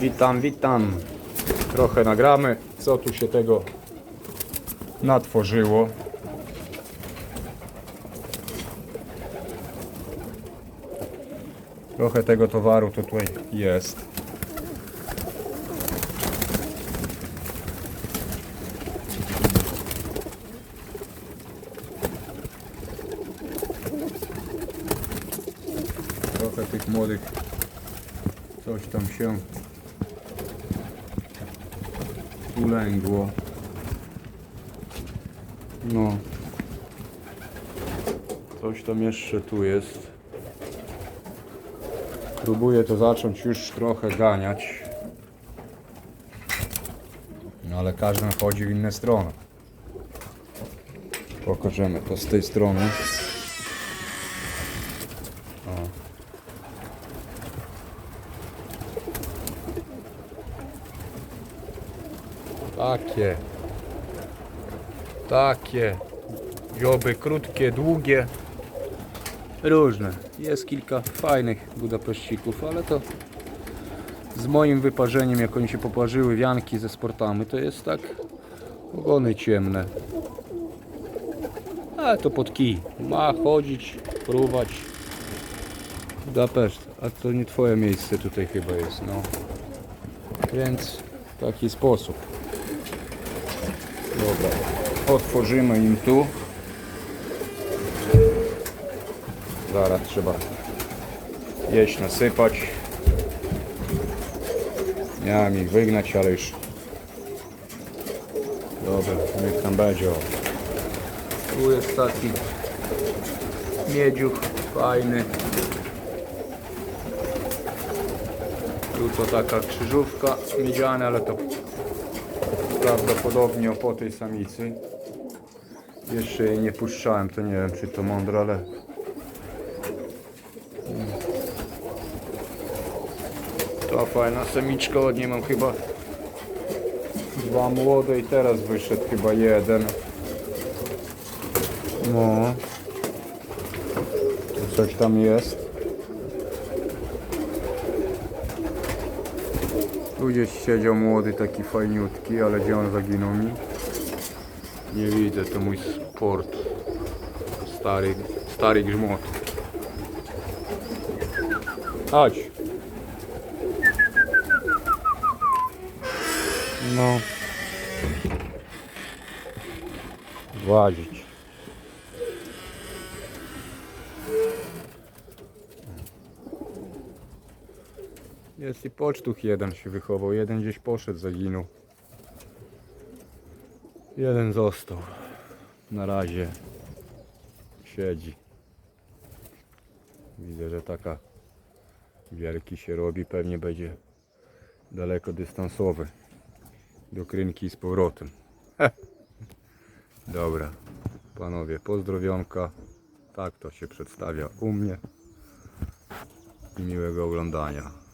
Witam, witam. Trochę nagramy, co tu się tego natworzyło. Trochę tego towaru to tutaj jest. Trochę tych młodych coś tam się ulęgło. No. Coś tam jeszcze tu jest. Próbuję to zacząć już trochę ganiać. No ale każdy chodzi w inne strony. Pokażemy to z tej strony. Takie. Takie. Dzioby krótkie, długie. Różne. Jest kilka fajnych budapeszcików, ale to z moim wyparzeniem, jak oni się poparzyły, wianki ze sportami, to jest tak ogony ciemne. Ale to pod kij. Ma chodzić, próbować. Budapeszt, a to nie twoje miejsce tutaj chyba jest, no. Więc w taki sposób. Dobra, otworzymy im tu. Zaraz trzeba jeść, nasypać. Miałem ich wygnać, ale już... Dobra, niech tam będzie. Tu jest taki miedziuch fajny. Tu to taka krzyżówka miedziana, ale to prawdopodobnie po tej samicy. Jeszcze jej nie puszczałem, to nie wiem czy to mądre, ale to fajna samiczka, od niej mam chyba dwa młode i teraz wyszedł chyba jeden. No. Coś tam jest. Tu gdzieś siedział młody taki fajniutki, ale gdzie on zaginął mi? Nie widzę, to mój sport. Stary, stary grzmot. Chodź. No. Włazić. Jest i pocztuch jeden się wychował, jeden gdzieś poszedł, zaginął. Jeden został. Na razie siedzi. Widzę, że taka wielki się robi, pewnie będzie daleko dystansowy. Do krynki z powrotem. Dobra, panowie, pozdrowionka. Tak to się przedstawia u mnie. I miłego oglądania.